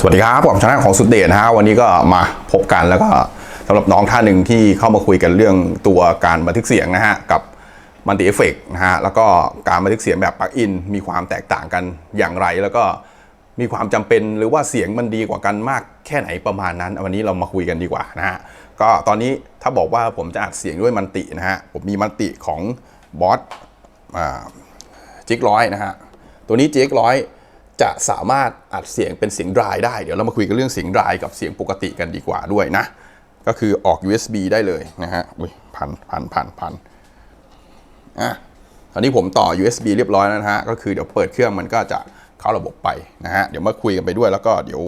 สวัสดีครับผมชนะของสุดเดชนะฮะวันนี้ก็มาพบกันแล้วก็สำหรับน้องท่านหนึ่งที่เข้ามาคุยกันเรื่องตัวการบันทึกเสียงนะฮะกับมัลติเอฟเฟกนะฮะแล้วก็การบันทึกเสียงแบบปลั๊กอินมีความแตกต่างกันอย่างไร แล้วก็มีความจำเป็นหรือว่าเสียงมันดีกว่ากันมากแค่ไหนประมาณนั้น วันนี้เรามาคุยกันดีกว่านะฮะก็ตอนนี้ถ้าบอกว่าผมจะอัดเสียงด้วยมันตินะฮะผมมีมันติของบอสจิกร้อยนะฮะตัวนี้จิกร้อย จะสามารถอัดเสียงเป็นเสียงดรายได้ เดี๋ยวเรามาคุยกันเรื่องเสียงดรายกับเสียงปกติกันดีกว่าด้วยนะ ก็คือออก USB ได้เลยนะฮะ อุ้ยพันพันพันพันอะตอนนี้ผมต่อ USB เรียบร้อยแล้วนะฮะ ก็คือเดี๋ยวเปิดเครื่องมันก็จะเข้าระบบไปนะฮะ เดี๋ยวมาคุยกันไปด้วยแล้วก็เดี๋ยว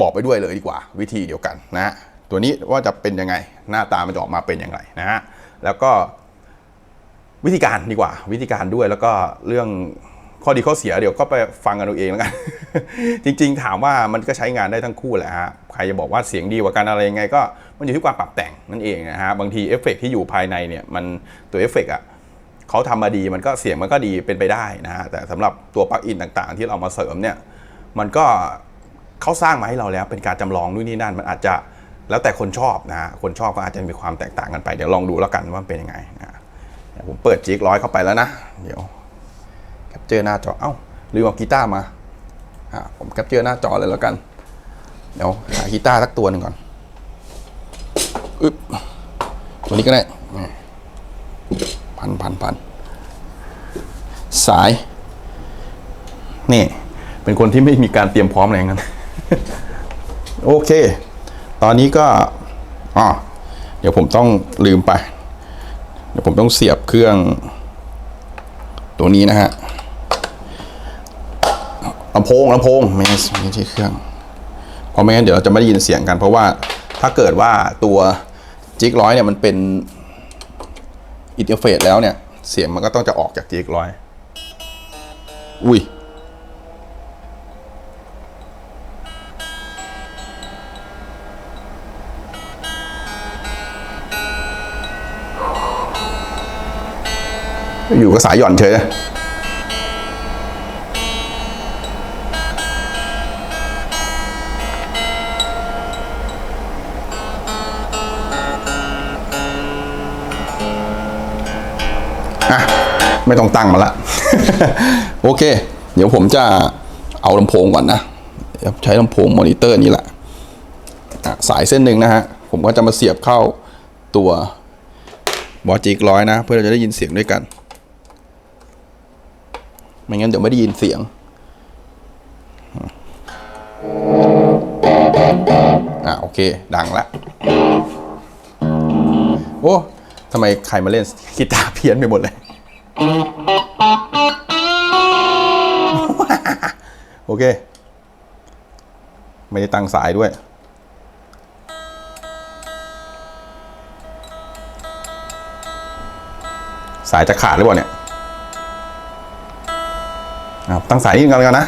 บอกไปด้วยเลยดีกว่า วิธีเดียวกันนะฮะตัวนี้ว่าจะเป็นยังไง หน้าตามันจะออกมาเป็นย่างไรนะฮะ แล้วก็วิธีการดีกว่า วิธีการด้วยแล้วก็เรื่อง ข้อดีข้อเสียเดี๋ยวก็ไปฟังกันเอาเองแล้วกัน จริงๆ ถามว่ามันก็ใช้งานได้ทั้งคู่แหละฮะ ใครจะบอกว่าเสียงดีกว่ากันอะไรยังไงก็มันอยู่ที่ความปรับแต่งนั่นเองนะฮะ บางทีเอฟเฟกต์ที่อยู่ภายในเนี่ยมันตัวเอฟเฟกต์อะเขาทำมาดีมันก็เสียงมันก็ดีเป็นไปได้นะฮะ แต่สำหรับตัวปลั๊กอินต่างๆ ที่เรามาเสริมเนี่ยมันก็เขาสร้างมาให้เราแล้วเป็นการจำลองนู่นนี่นั่นมันอาจจะแล้วแต่คนชอบนะฮะ คนชอบก็อาจจะมีความแตกต่างกันไป เดี๋ยวลองดูแล้วกันว่าเป็นยังไงนะผมเปิดจิกร้อยเข้าไปแล้วนะ เดี๋ยว เจอหน้าจอ เอ้าลืมเอากีตาร์มาอ่าผมแคปเจอหน้าจอเลยแล้วกัน เดี๋ยวหากีตาร์สักตัวหนึ่งก่อนอึ๊บตัวนี้ก็ได้พันพันพันสาย นี่ เป็นคนที่ไม่มีการเตรียมพร้อมอะไรงั้น โอเค ตอนนี้ก็อ๋อเดี๋ยวผมต้องลืมไป เดี๋ยวผมต้องเสียบเครื่อง ตัวนี้นะฮะ ลำโพงลำโพงไม่ใช่ไม่ใช่เครื่อง เพราะไม่งั้นเดี๋ยวเราจะไม่ได้ยินเสียงกัน เพราะว่าถ้าเกิดว่าตัวจิกร้อยเนี่ยมันเป็นอินเทอร์เฟซแล้วเนี่ย เสียงมันก็ต้องจะออกจากจิกร้อย อุ้ยอยู่ก็สายหย่อนเฉยเลย ไม่ต้องตั้งมาละ โอเค เดี๋ยวผมจะเอาลำโพงก่อนนะใช้ลำโพงมอนิเตอร์นี่แหละสายเส้นหนึ่งนะฮะ ผมก็จะมาเสียบเข้าตัวบอจิกร้อยนะ เพื่อเราจะได้ยินเสียงด้วยกัน ไม่งั้นเดี๋ยวไม่ได้ยินเสียงอ่าโอเค ดังละ โอ้ทำไมใครมาเล่นกีตาร์เพี้ยนไปหมดเลย โอเค ไม่ได้ตั้งสายด้วย สายจะขาดหรือเปล่าเนี่ยตั้งสายนี่กันแล้วกันนะ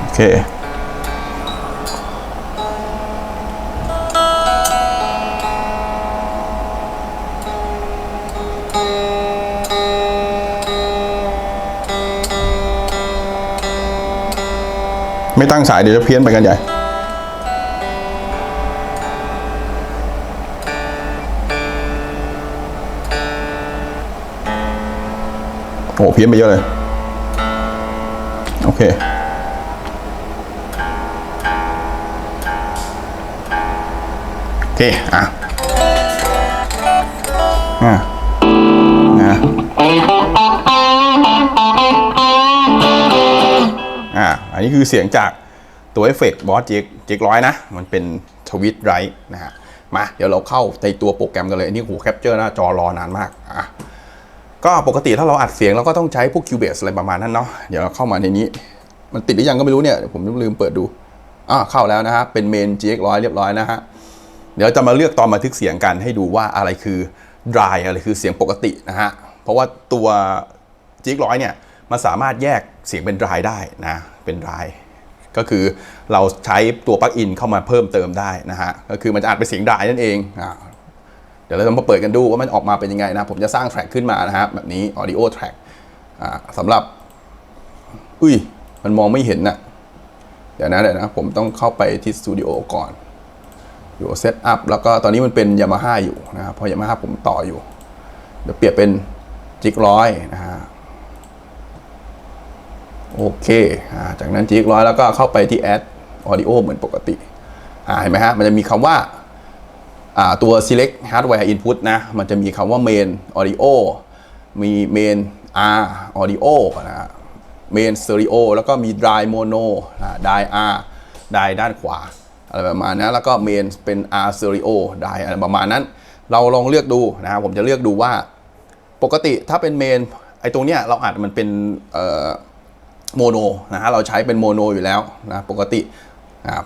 โอเค ตั้งสายเดี๋ยวจะเพี้ยนไปกันใหญ่โอ้เพี้ยนไปเยอะเลย โอเคโอเค อะ อะนะอะอันนี้คือเสียงจาก ตัวเอฟเฟกต์บอสเจกเจกร้อยนะ มันเป็นทวิตไรท์นะฮะมาเดี๋ยวเราเข้าในตัวโปรแกรมกันเลยอันนี้หูแคปเจอร์หน้าจอรอนานมากอะก็ปกติถ้าเราอัดเสียงเราก็ต้องใช้พวก Cubase อะไรประมาณนั้นเนาะเดี๋ยวเราเข้ามาในนี้ มันติดหรือยังก็ไม่รู้เนี่ยเดี๋ยวผมลืมเปิดดูอ่าเข้าแล้วนะฮะเป็นเมน GX ร้อยเรียบร้อยนะฮะเดี๋ยวจะมาเลือกตอนบันทึกเสียงกันให้ดูว่าอะไรคือ dry อะไรคือเสียงปกตินะฮะเพราะว่าตัว GX ร้อยเนี่ยมันสามารถแยกเสียงเป็น dry ได้นะเป็น dry ก็คือเราใช้ตัวปลั๊กอินเข้ามาเพิ่มเติมได้นะฮะก็คือมันจะอัดเป็นเสียง dry นั่นเองอ่าดี๋ยวเราจะมาเปิดกันดูว่ามันออกมาเป็นยังไงนะผมจะสร้างแทร็กขึ้นมานะฮะแบบนี้ audio track อ่าสำหรับ อุ้ย มันมองไม่เห็นนะเดี๋ยวนะเดี๋ยวนะ ผมต้องเข้าไปที่สตูดิโอก่อนอยู่เซตอัพแล้วก็ตอนนี้มันเป็นยามาฮ่าอยู่นะครับเพราะยามาฮ่าผมต่ออยู่ เดี๋ยวเปรียบเป็นจิกร้อยนะฮะ โอเคอจากนั้นจิกร้อยแล้วก็เข้าไปที่ add audio เหมือนปกติเห็นไหมฮะ มันจะมีคำว่าาตัว select hardware input นะ มันจะมีคำว่า main audio มี main R audio นะ main stereo แล้วก็มี dry mono นะ dry R dry ด้านขวา อะไรประมาณนั้น แล้วก็ main เป็น R stereo dry อะไรประมาณนั้น เราลองเลือกดูนะครับผมจะเลือกดูว่า ปกติถ้าเป็น main ไอ้ตรงเนี้ยเราอาจมันเป็นเอ่อ โมโนนะฮะเราใช้เป็นโมโนอยู่แล้วนะปกติ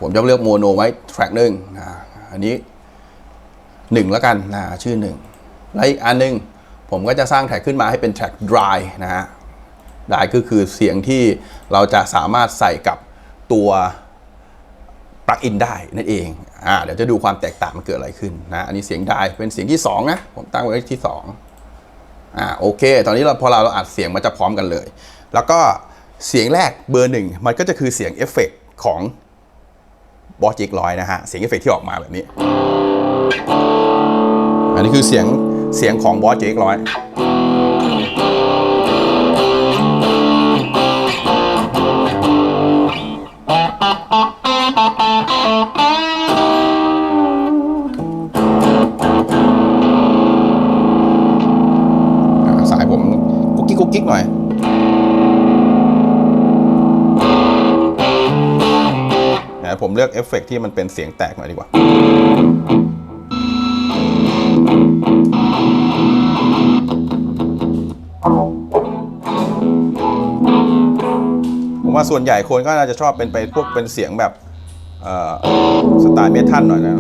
ผมจะเลือกโมโนไว้แทร็กหนึ่งนะอันนี้หนึ่งแล้วกันนะชื่อหนึ่งแล้วอีกอันหนึงผมก็จะสร้างแทร็กขึ้นมาให้เป็นแทร็ก dry นะฮะ dry ก็คือเสียงที่เราจะสามารถใส่กับตัวปลั๊กอินได้นั่นเองอ่าเดี๋ยวจะดูความแตกต่างมันเกิดอะไรขึ้นนะอันนี้เสียง dry เป็นเสียงที่สองนะ ผมตั้งไว้ที่สองอ่าโอเค ตอนนี้เราพอเราอัดเสียงมันจะพร้อมกันเลย แล้วก็ เสียงแรกเบอร์หนึ่งมันก็จะคือเสียงเอฟเฟกต์ของบอสจิกร้อยนะฮะ เสียงเอฟเฟกต์ที่ออกมาแบบนี้ อันนี้คือเสียงเสียงของบอสจิกร้อยสายผมกุ๊กกิ๊กกุ๊กกิ๊กหน่อย ผมเลือกเอฟเฟกต์ที่มันเป็นเสียงแตกหน่อยดีกว่า ผมว่าส่วนใหญ่คนก็น่าจะชอบเป็นไปพวกเป็นเสียงแบบสไตล์เมทัลหน่อยนะ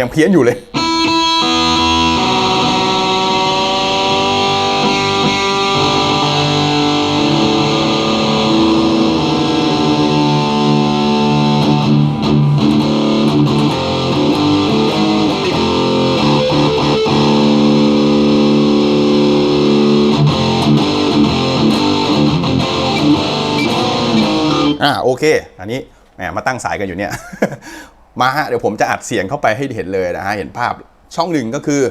ยังเพี้ยนอยู่เลยอ่าโอเค อันนี้แหมมาตั้งสายกันอยู่เนี่ย มาฮะเดี๋ยวผมจะอัดเสียงเข้าไปให้เห็นเลยนะฮะเห็นภาพช่องหนึ่งก็คือ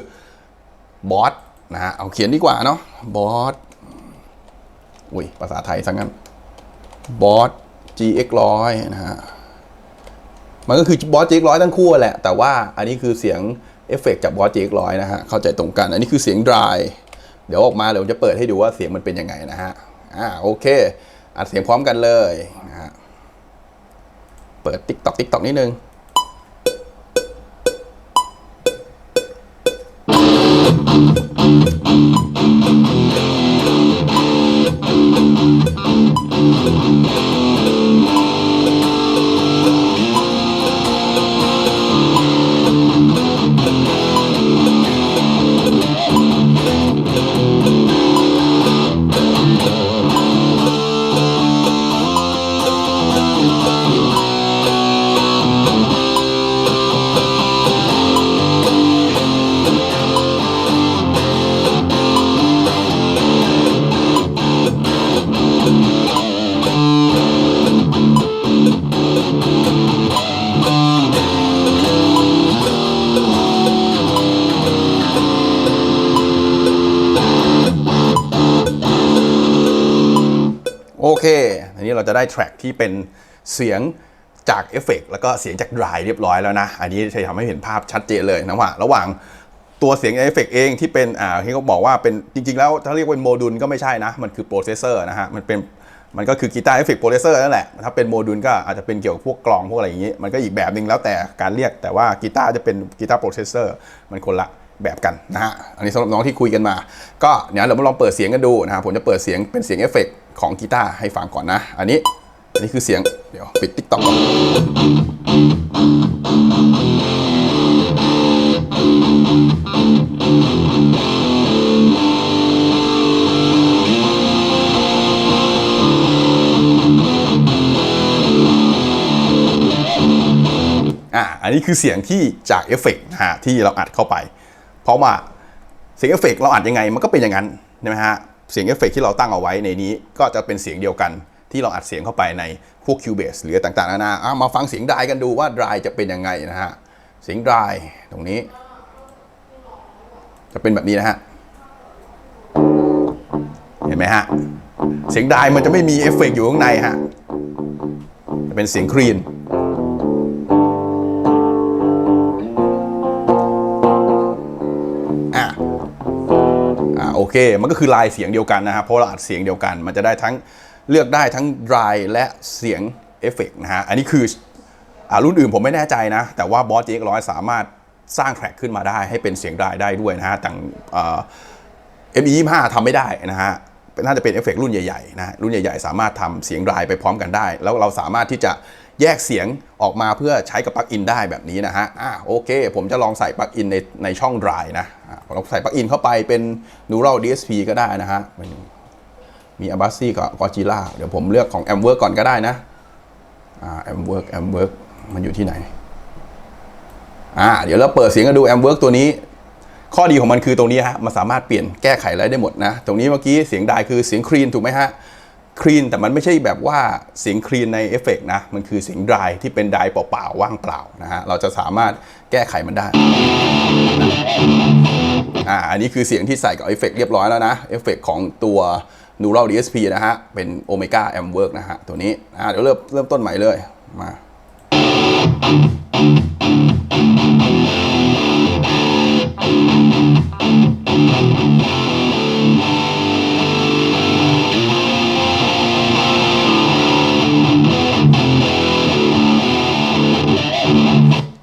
บอสนะฮะเอาเขียนดีกว่าเนาะบอสอุ้ยภาษาไทยซะงั้นบอส GX ร้อยนะฮะมันก็คือบอส GX ร้อยทั้งคู่แหละ แต่ว่าอันนี้คือเสียงเอฟเฟกต์จากบอส GX ร้อยนะฮะเข้าใจตรงกัน อันนี้คือเสียง dry เดี๋ยวออกมาเดี๋ยวจะเปิดให้ดูว่าเสียงมันเป็นยังไงนะฮะอ่าโอเคอัดเสียงพร้อมกันเลยนะฮะเปิด TikTok TikTok นิดนึง ได้แทร็กที่เป็นเสียงจากเอฟเฟกต์แล้วก็เสียงจากดรายเรียบร้อยแล้วนะ อันนี้จะทำให้เห็นภาพชัดเจนเลยนะว่า ระหว่างตัวเสียงเอฟเฟกต์เองที่เป็นอ่าที่เขาบอกว่าเป็นจริง ๆ แล้วถ้าเรียกว่าโมดูลก็ไม่ใช่นะ มันคือโปรเซสเซอร์นะฮะ มันเป็นมันก็คือกีตาร์เอฟเฟกต์โปรเซสเซอร์นั่นแหละ ถ้าเป็นโมดูลก็อาจจะเป็นเกี่ยวกับพวกกลองพวกอะไรอย่างนี้ มันก็อีกแบบหนึ่งแล้วแต่การเรียก แต่ว่ากีตาร์จะเป็นกีตาร์โปรเซสเซอร์ มันคนละ แบบกันนะฮะ อันนี้สำหรับน้องที่คุยกันมา ก็เดี๋ยวเราลองเปิดเสียงกันดูนะครับผมจะเปิดเสียงเป็นเสียงเอฟเฟกของกีตาร์ให้ฟังก่อนนะ อันนี้ อันนี้คือเสียง เดี๋ยวปิดติ๊กต็อกก่อนอะอันนี้คือเสียงที่จากเอฟเฟกต์ฮะที่เราอัดเข้าไป เพราะว่าเสียงเอฟเฟกต์เราอัดยังไงมันก็เป็นอย่างนั้นใช่ไหมฮะเสียงเอฟเฟกต์ที่เราตั้งเอาไว้ในนี้ก็จะเป็นเสียงเดียวกันที่เราอัดเสียงเข้าไปในพวก Cubase หรือต่างๆนานาอะมาฟังเสียงดรายกันดูว่าดายจะเป็นยังไงนะฮะเสียงดายตรงนี้ จะเป็นแบบนี้นะฮะเห็นไหมฮะเสียงดายมันจะไม่มีเอฟเฟกต์อยู่ข้างในฮะจะเป็นเสียงคลีน โอเค มันก็คือลายเสียงเดียวกันนะครับเพราะเราอัดเสียงเดียวกัน มันจะได้ทั้งเลือกได้ทั้ง dry และเสียงเอฟเฟกต์นะฮะอันนี้คืออ่ารุ่นอื่นผมไม่แน่ใจนะ แต่ว่าบอส GX100 สามารถสร้างแทร็กขึ้นมาได้ให้เป็นเสียง dry ได้ด้วยนะฮะต่างเอ่อ ME25 ทำไม่ได้นะฮะน่าจะเป็นเอฟเฟกต์รุ่นใหญ่ๆนะรุ่นใหญ่ๆ สามารถทำเสียงดรายไปพร้อมกันได้ แล้วเราสามารถที่จะ แยกเสียงออกมาเพื่อใช้กับปลั๊กอินได้แบบนี้นะฮะอ่าโอเค ผมจะลองใส่ปลั๊กอินในในช่องดรายนะอ่าเราใส่ปลั๊กอินเข้าไปเป็น Neural DSP ก็ได้นะฮะมี a b a s i กับ Godzilla เดี๋ยวผมเลือกของ a m w o r k ก่อนก็ได้นะอ่า a m w o r k a m w o r k มันอยู่ที่ไหนอ่าเดี๋ยวเราเปิดเสียงกันดู a m w o r k ตัวนี้ ข้อดีของมันคือตรงนี้ฮะมันสามารถเปลี่ยนแก้ไขอะไรได้หมดนะ ตรงนี้เมื่อกี้เสียงดายคือเสียงคลีนถูกไหมฮะ คลีนแต่มันไม่ใช่แบบว่าเสียงคลีนในเอฟเฟกต์นะ มันคือเสียงดายที่เป็นดายเปล่าๆ ว่างเปล่านะฮะ เราจะสามารถแก้ไขมันได้ อ่า อันนี้คือเสียงที่ใส่กับเอฟเฟกต์เรียบร้อยแล้วนะ เอฟเฟกต์ของตัว Neural DSP นะฮะ เป็น Omega Amp Work นะฮะ ตัวนี้อ่าเดี๋ยวเริ่มเริ่มต้นใหม่เลย มา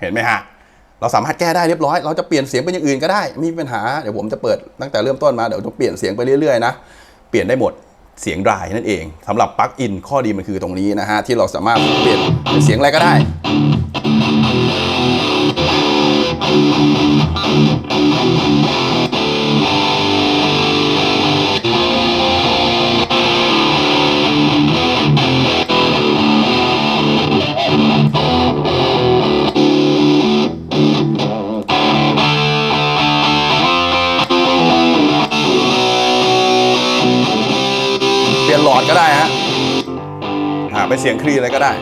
เห็นไหมฮะเราสามารถแก้ได้เรียบร้อย เราจะเปลี่ยนเสียงเป็นอย่างอื่นก็ได้ไม่มีปัญหา เดี๋ยวผมจะเปิดตั้งแต่เริ่มต้นมา เดี๋ยวจะเปลี่ยนเสียงไปเรื่อยๆนะ เปลี่ยนได้หมด เสียงดรายนั่นเองสำหรับปลั๊กอินข้อดีมันคือตรงนี้นะฮะ ที่เราสามารถเปลี่ยนเป็นเสียงอะไรก็ได้เป ยนหลอดก็ได้ฮะหาเป็นเสียงคลีอะไรก็ได้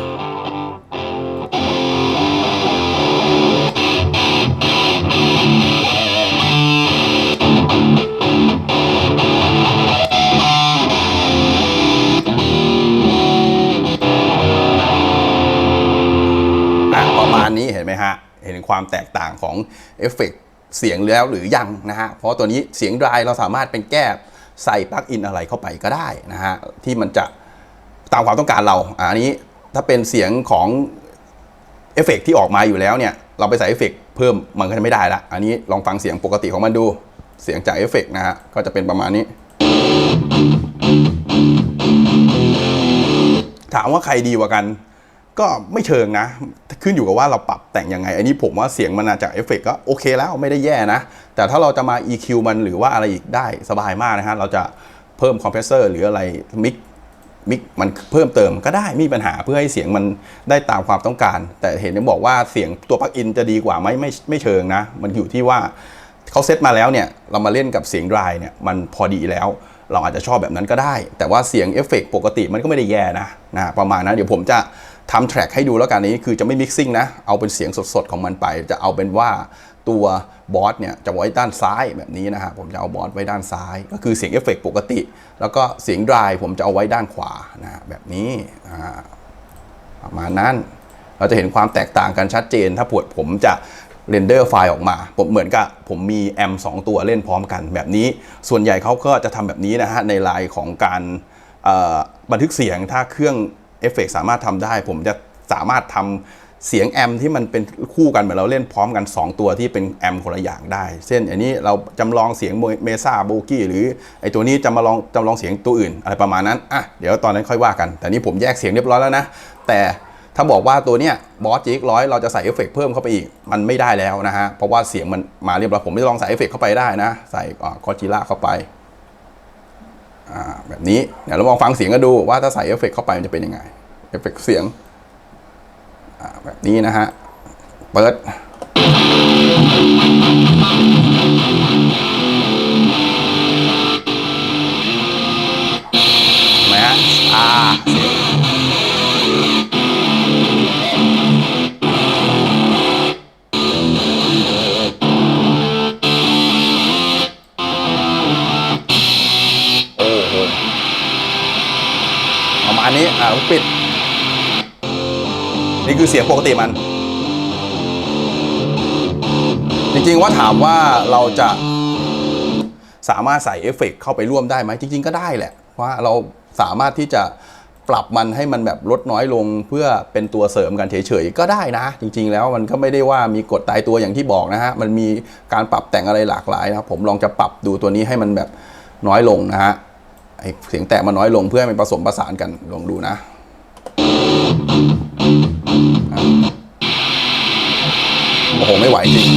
ประมาณนี้เห็นไหมฮะ เห็นความแตกต่างของเอฟเฟกต์เสียงแล้วหรือยังนะฮะ เพราะตัวนี้เสียงดรายเราสามารถเป็นแก้ ใส่ปลั๊กอินอะไรเข้าไปก็ได้นะฮะที่มันจะตามความต้องการเราอะอันนี้ถ้าเป็นเสียงของเอฟเฟกต์ที่ออกมาอยู่แล้วเนี่ยเราไปใส่เอฟเฟกต์เพิ่มมันก็จะไม่ได้ละอันนี้ลองฟังเสียงปกติของมันดูเสียงจากเอฟเฟกต์นะฮะก็จะเป็นประมาณนี้ ถามว่าใครดีกว่ากัน ก็ไม่เชิงนะ ขึ้นอยู่กับว่าเราปรับแต่งยังไง อันนี้ผมว่าเสียงมันาจากเอฟเฟกต์ก็โอเคแล้วไม่ได้แย่นะ แต่ถ้าเราจะมา EQ มันหรือว่าอะไรอีกได้สบายมากนะฮะ เราจะเพิ่มคอมเพรสเซอร์หรืออะไรมิกมิกมันเพิ่มเติมก็ได้ไม่มีปัญหาเพื่อให้เสียงมันได้ตามความต้องการ แต่เห็นยังบอกว่าเสียงตัวปลั๊กอินจะดีกว่าไหมไม่ไม่เชิงนะ มันอยู่ที่ว่าเขาเซตมาแล้วเนี่ยเรามาเล่นกับเสียงดรายเนี่ยมันพอดีแล้ว เราอาจจะชอบแบบนั้นก็ได้ แต่ว่าเสียงเอฟเฟกต์ปกติมันก็ไม่ได้แย่นะนะประมาณนั้นเดี๋ยวผมจะ ทำแทร็กให้ดูแล้วกันนี้คือจะไม่มิกซิ่งนะ เอาเป็นเสียงสดๆของมันไป จะเอาเป็นว่าตัวบอสเนี่ยจะไว้ด้านซ้ายแบบนี้นะฮะผมจะเอาบอสไว้ด้านซ้าย ก็คือเสียงเอฟเฟกต์ปกติ แล้วก็เสียงดรายผมจะเอาไว้ด้านขวานะแบบนี้อ่าประมาณนั้น เราจะเห็นความแตกต่างกันชัดเจน ถ้าปวดผมจะเรนเดอร์ไฟล์ออกมา ผมเหมือนกับผมมีแอม2ตัวเล่นพร้อมกันแบบนี้ ส่วนใหญ่เขาก็จะทำแบบนี้นะฮะในลายของการบันทึกเสียงถ้าเครื่อง เอฟเฟกสามารถทำได้ ผมจะสามารถทำเสียงแอมที่มันเป็นคู่กันเหมือนเราเล่นพร้อมกัน 2 ตัวที่เป็นแอมคนละอย่างได้ เช่นอันนี้เราจำลองเสียงเมซ่าโบกี้หรือไอตัวนี้จะมาลองจำลองเสียงตัวอื่น อะไรประมาณนั้นอะเดี๋ยวตอนนั้นค่อยว่ากัน แต่นี่ผมแยกเสียงเรียบร้อยแล้วนะ แต่ถ้าบอกว่าตัวเนี้ยบอสจีกร้อยเราจะใส่เอฟเฟกต์เพิ่มเข้าไปอีก มันไม่ได้แล้วนะฮะ เพราะว่าเสียงมันมาเรียบร้อยผมไม่ลองใส่เอฟเฟกต์เข้าไปได้นะ ใส่คอจิล่าเข้าไป แบบนี้เดี๋ยวเราลองฟังเสียงกันดูว่าถ้าใส่เอฟเฟกต์เข้าไปมันจะเป็นยังไงเอฟเฟกต์เสียงแบบนี้นะฮะ เปิดนไหมฮะอ่าเสียง มาณนี้อ่าปิด นี่คือเสียงปกติมัน จริงๆว่าถามว่าเราจะสามารถใส่เอฟเฟกต์เข้าไปร่วมได้ไหมจริง ๆ ก็ได้แหละว่าเราสามารถที่จะปรับมันให้มันแบบลดน้อยลงเพื่อเป็นตัวเสริมกันเฉยๆก็ได้นะ จริง ๆ แล้วมันก็ไม่ได้ว่ามีกฎตายตัวอย่างที่บอกนะฮะมันมีการปรับแต่งอะไรหลากหลายนะครับผมลองจะปรับดูตัวนี้ให้มันแบบน้อยลงนะฮะ ไอเสียงแตกมันน้อยลงเพื่อให้มันผสมประสานกันลองดูนะโอ้โหไม่ไหวจริง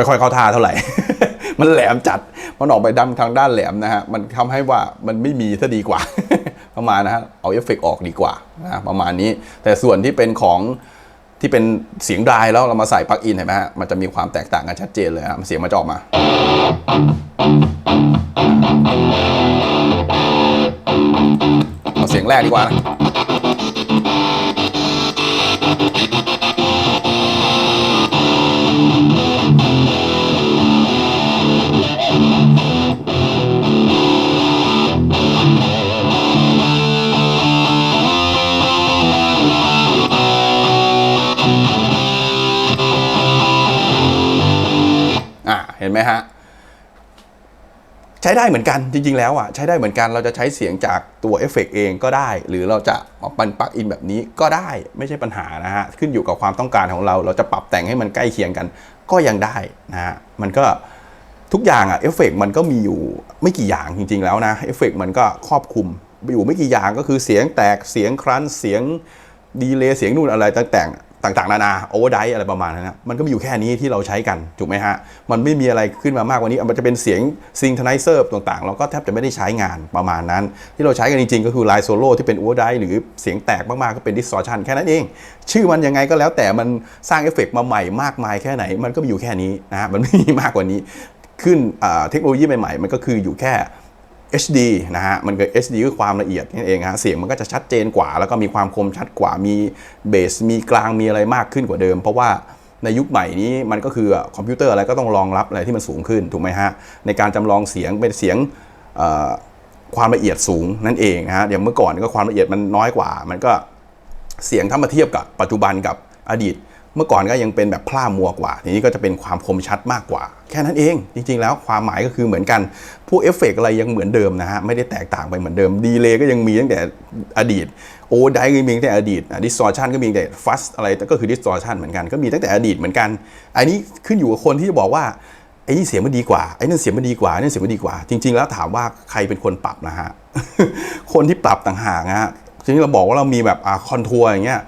ไม่ค่อยเข้าท่าเท่าไหร่ มันแหลมจัด มันออกไปดังทางด้านแหลมนะฮะ มันทำให้ว่ามันไม่มีซะดีกว่า ประมาณนะฮะ เอาเอฟเฟกต์ออกดีกว่านะประมาณนี้ แต่ส่วนที่เป็นของที่เป็นเสียงดายแล้วเรามาใส่ปลั๊กอินเห็นไหมฮะ มันจะมีความแตกต่างกันชัดเจนเลยฮะมันเสียงมันจะออกมา เอาเสียงแรกดีกว่านะ เห็นไหมฮะ ใช้ได้เหมือนกันจริง ๆ แล้วอะใช้ได้เหมือนกันเราจะใช้เสียงจากตัวเอฟเฟกต์เองก็ได้ หรือเราจะมาปันปลักอินแบบนี้ก็ได้ไม่ใช่ปัญหานะฮะ ขึ้นอยู่กับความต้องการของเรา เราจะปรับแต่งให้มันใกล้เคียงกัน ก็ยังได้นะฮะมันก็ทุกอย่างอะเอฟเฟกต์มันก็มีอยู่ไม่กี่อย่างจริง ๆ แล้วนะเอฟเฟกต์มันก็ครอบคลุมอยู่ไม่กี่อย่างก็คือเสียงแตกเสียงครันเสียงดีเลย์เสียงนู่นอะไรต่างๆ ต่างๆ นานาโอเวอร์ไดอะไรประมาณนั้นนะมันก็มีอยู่แค่นี้ที่เราใช้กัน ถูกไหมฮะ มันไม่มีอะไรขึ้นมามากกว่านี้ มันจะเป็นเสียงซิง t ท n i เซอร์ต่างๆ เราก็แทบจะไม่ได้ใช้งานประมาณนั้น ที่เราใช้กันจริงๆ ก็คือไลน์โซโล่ที่เป็นโอเวอร์ไดหรือเสียงแตกมากๆ ก็เป็นดิส t อ r ชันแค่นั้นเอง ชื่อมันยังไงก็แล้วแต่มันสร้างเอฟเฟกต์มาใหม่มากมายแค่ไหน มันก็มีอยู่แค่นี้นะฮะมันไม่มีมากกว่านี้ ขึ้นเทคโนโลยีใหม่ๆ มันก็คืออยู่แค่ HD นะฮะ มันก็ HD คือความละเอียดนั่นเองฮะ เสียงมันก็จะชัดเจนกว่า แล้วก็มีความคมชัดกว่า มีเบส มีกลาง มีอะไรมากขึ้นกว่าเดิม เพราะว่าในยุคใหม่นี้มันก็คือคอมพิวเตอร์อะไรก็ต้องรองรับอะไรที่มันสูงขึ้น ถูกไหมฮะ ในการจำลองเสียงเป็นเสียงความละเอียดสูงนั่นเองนะฮะ อย่างเมื่อก่อนก็ความละเอียดมันน้อยกว่า มันก็เสียงถ้ามาเทียบกับปัจจุบันกับอดีต เมื่อก่อนก็ยังเป็นแบบพร่ามัวกว่า ทีนี้ก็จะเป็นความคมชัดมากกว่า แค่นั้นเอง จริงๆ แล้วความหมายก็คือเหมือนกันพวกเอฟเฟกต์อะไรยังเหมือนเดิมนะฮะ ไม่ได้แตกต่างไปเหมือนเดิม ดีเลย์ก็ยังมีตั้งแต่อดีต โอไดก็มีตั้งแต่อดีตดิสซอร์ชันก็มีแต่ฟัสอะไรก็คือดิสซอร์ชันเหมือนกัน ก็มีตั้งแต่อดีตเหมือนกัน อันนี้ขึ้นอยู่กับคนที่จะบอกว่าไอ้นี่เสียงมันดีกว่า ไอ้นั่นเสียงมันดีกว่าไอ้นั่นเสียงมันดีกว่า จริง ๆ แล้วถามว่าใครเป็นคนปรับนะฮะ คนที่ปรับต่างหากนะฮะทีนี้เราบอกว่าเรามีแบบคอนทัวร์อย่างเงี้ย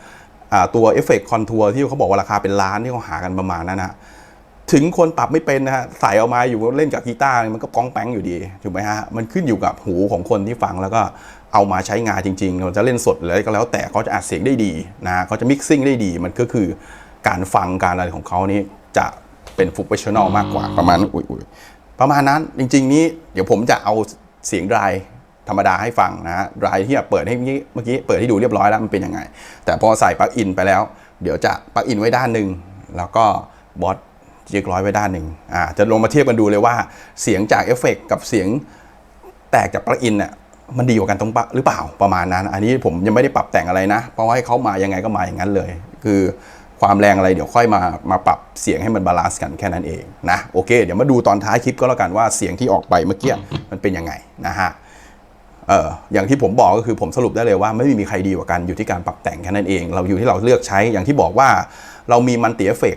ตัวเอฟเฟกต์คอนทัวร์ที่เขาบอกว่าราคาเป็นล้านที่เขาหากันประมาณนั้นนะ ถึงคนปรับไม่เป็นนะฮะใส่เอามาอยู่เล่นกับกีตาร์มันก็ก้องแป้งอยู่ดีถูกไหมฮะมันขึ้นอยู่กับหูของคนที่ฟังแล้วก็เอามาใช้งานจริงๆเราจะเล่นสดหรืออะไรก็แล้วแต่เขาจะอัดเสียงได้ดีนะเขาจะมิกซิ่งได้ดีมันก็คือการฟังการอะไรของเขานี่จะเป็นฟู r ชั่นอลมากกว่าประมาณอุ้ยอุ้ยประมาณนั้นจริง ๆ นี้เดี๋ยวผมจะเอาเสียงดรายธรรมดาให้ฟังนะฮะดรายที่เปิดให้เมื่อกี้เมื่อกี้เปิดให้ดูเรียบร้อยแล้วมันเป็นยังไง แต่พอใส่ปลั๊กอินไปแล้ว เดี๋ยวจะปลั๊กอินไว้ด้านหนึ่งแล้วก็บอส เรียกร้อยไว้ด้านหนึ่งอ่าจะลงมาเทียบกันดูเลยว่าเสียงจากเอฟเฟกต์กับเสียงแตกจากปลั๊กอินเนี่ยมันดีกว่ากันตรงปะหรือเปล่าประมาณนั้น อันนี้ผมยังไม่ได้ปรับแต่งอะไรนะ เพราะว่าให้เขามายังไงก็มาอย่างนั้นเลย คือความแรงอะไรเดี๋ยวค่อยมามาปรับเสียงให้มันบาลานซ์กันแค่นั้นเองนะโอเค เดี๋ยวมาดูตอนท้ายคลิปก็แล้วกันว่าเสียงที่ออกไปเมื่อกี้มันเป็นยังไงนะฮะเอออย่างที่ผมบอกก็คือผมสรุปได้เลยว่าไม่มีใครดีกว่ากันอยู่ที่การปรับแต่งแค่นั้นเอง เราอยู่ที่เราเลือกใช้อย่างที่บอกว่าเรามีมันติเอฟเฟก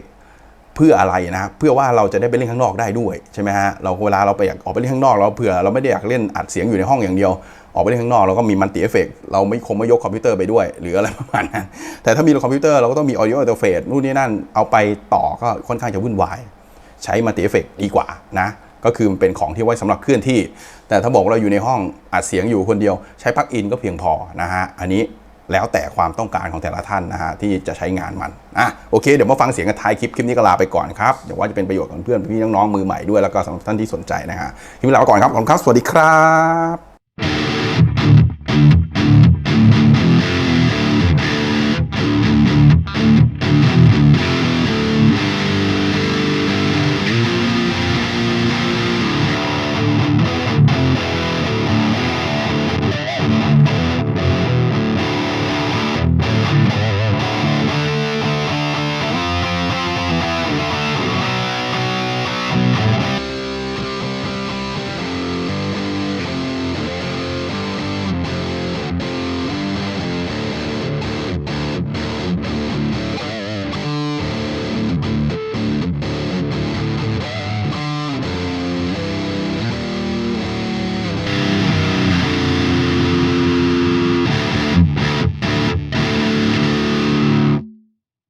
เพื่ออะไรนะเพื่อว่าเราจะได้ไปเล่นข้างนอกได้ด้วยใช่ไหมฮะเราเวลาเราไปอยากออกไปเล่นข้างนอกเราเผื่อเราไม่ได้อยากเล่นอัดเสียงอยู่ในห้องอย่างเดียว ออกไปเล่นข้างนอกเราก็มีมัลติเอฟเฟกเราไม่คงไม่ยกคอมพิวเตอร์ไปด้วย หรืออะไรประมาณนั้นแต่ถ้ามีคอมพิวเตอร์เราก็ต้องมี audio interface นู่นนี่นั่นเอาไปต่อก็ค่อนข้างจะวุ่นวาย ใช้มัลติเอฟเฟกดีกว่านะก็คือมันเป็นของที่ไว้สำหรับเคลื่อนที่ แต่ถ้าบอกเราอยู่ในห้องอัดเสียงอยู่คนเดียว ใช้ปลั๊กอินก็เพียงพอนะฮะอันนี้ แล้วแต่ความต้องการของแต่ละท่านนะฮะที่จะใช้งานมันอะโอเคเดี๋ยวมาฟังเสียงกันท้ายคลิปคลิปนี้ก็ลาไปก่อนครับเดี๋ยวว่าจะเป็นประโยชน์กับเพื่อนพี่น้องๆมือใหม่ด้วยแล้วก็สำหรับท่านที่สนใจนะฮะคลิปนี้ลาไปก่อนครับขอบคุณครับสวัสดีครับ